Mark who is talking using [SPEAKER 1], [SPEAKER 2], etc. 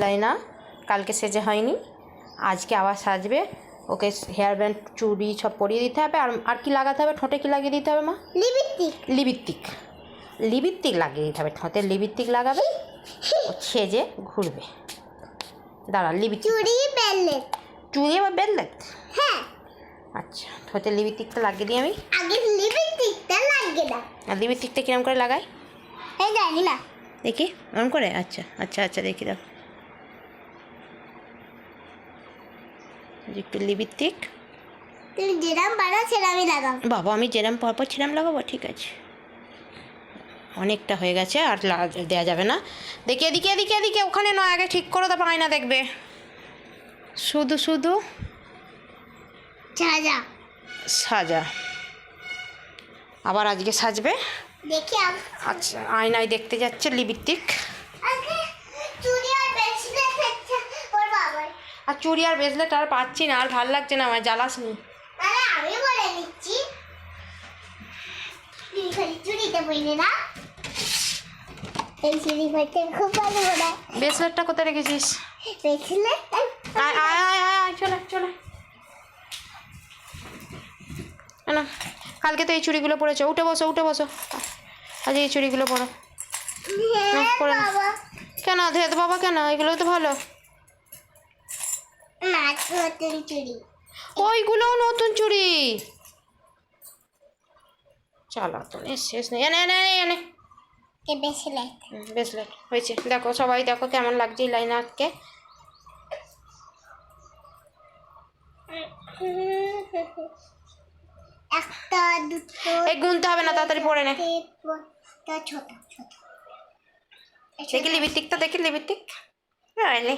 [SPEAKER 1] লাইনা কালকে সেজে হয়নি। আজকে আবার সাজবে ওকে হেয়ার ব্যান্ড চুড়ি সব পরিয়ে দিতে হবে। আর আর কি লাগাতে হবে? ঠোঁটে কি লাগিয়ে দিতে হবে মা?
[SPEAKER 2] লিপস্টিক।
[SPEAKER 1] লিবিত্তিক লিবিত্তিক লাগিয়ে দিতে হবে। ঠোঁটে লিবিত্তিক লাগাবে ও সেজে ঘুরবে। দাঁড়া লিবিত্তিক
[SPEAKER 2] চুড়ি বেললেট
[SPEAKER 1] চুড়ি আবার বেললে
[SPEAKER 2] হ্যাঁ।
[SPEAKER 1] আচ্ছা ঠোঁটে লিবিত্তিকটা লাগিয়ে দিই আমি।
[SPEAKER 2] আগে লিপস্টিকটা লাগিয়ে দাও।
[SPEAKER 1] আর লিবিত্তিকটা কিরম করে লাগাই?
[SPEAKER 2] এই জানি না।
[SPEAKER 1] দেখি ওরম করে? আচ্ছা আচ্ছা আচ্ছা দেখি দাও এই যে একটু লিবিত্তিক
[SPEAKER 2] তুমি যেরকম পারো সেরকমই লাগাও।
[SPEAKER 1] বাবা আমি যেরম পরপর ছিলাম লাগাবো ঠিক আছে। অনেকটা হয়ে গেছে আর দেয়া যাবে না। দেখি এদিকে এদিকে এদিকে ওখানে নয় আগে ঠিক করো তারপর আয়না দেখবে। শুধু শুধু
[SPEAKER 2] যা
[SPEAKER 1] সাজা। আবার আজকে সাজবে?
[SPEAKER 2] দেখি
[SPEAKER 1] আচ্ছা আয়নায় দেখতে যাচ্ছে লিবিত্তিক
[SPEAKER 2] আগে চুড়ি আর ব্রেসলেট হচ্ছে ওর বাবার
[SPEAKER 1] আর চুড়ি আর ব্রেসলেট আর পাচ্ছি না আর ভালো লাগছে না আমার জ্বালাস নি।
[SPEAKER 2] আমি বলে নিচ্ছি। চুড়িতে বইলে না? চুড়ি ভালো
[SPEAKER 1] ব্রেসলেটটা কোথায় রেখেছিস? আয় আয় আয় আয় চলে চলে। না কালকে তো এই চুড়িগুলো পরেছো। উঠে বসো উঠে বসো। আজ এই চুড়িগুলো পরো। পরে
[SPEAKER 2] বাবা।
[SPEAKER 1] কেন ধেদ বাবা কেন? এগুলো তো ভালো।
[SPEAKER 2] নতুন চুড়ি।
[SPEAKER 1] ওইগুলোও নতুন চুড়ি। চলো তো শেষ নেই। এনে এনে এনে,
[SPEAKER 2] ব্রেসলেট
[SPEAKER 1] ব্রেসলেট হয়েছে। দেখো সবাই দেখো কেমন লাগছে এই লাইনারকে
[SPEAKER 2] একটা দুটো
[SPEAKER 1] এই গুনতে হবে না তাড়াতাড়ি পরে নে।
[SPEAKER 2] ছোট ছোট।
[SPEAKER 1] দেখি লিবিত্তিকটা দেখি লিবিত্তিক আরে